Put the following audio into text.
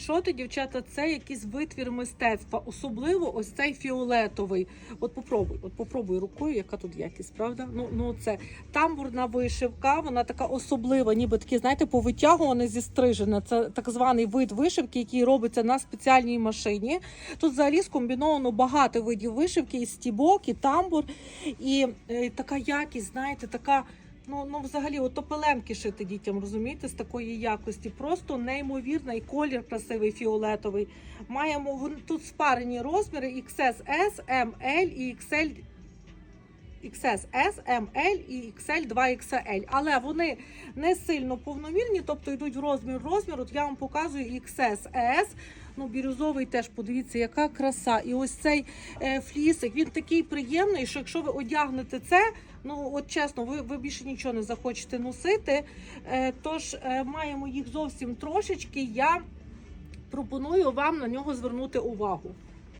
Шоти, дівчата, це якийсь витвір мистецтва, особливо ось цей фіолетовий. От попробуй, от попробуй рукою, яка тут якість, правда? Ну, ну це тамбурна вишивка, вона така особлива, ніби такі, знаєте, повитягуване зі стрижена. Це так званий вид вишивки, який робиться на спеціальній машині. Тут взагалі скомбіновано багато видів вишивки, і стібок, і тамбур, і е, така якість, знаєте, така. Ну, ну взагалі, ото пелемки шити дітям, розумієте, з такої якості. Просто неймовірна і колір красивий фіолетовий. Маємо тут спарені розміри XS, ML і XL. XS, S, ML і XL 2XL. Але вони не сильно повномірні, тобто йдуть в розмір розмір. От я вам показую XS, S. Ну, бірюзовий теж подивіться, яка краса. І ось цей е, флісик, він такий приємний, що якщо ви одягнете це, ну от чесно, ви, ви більше нічого не захочете носити. Е, тож е, маємо їх зовсім трошечки. Я пропоную вам на нього звернути увагу.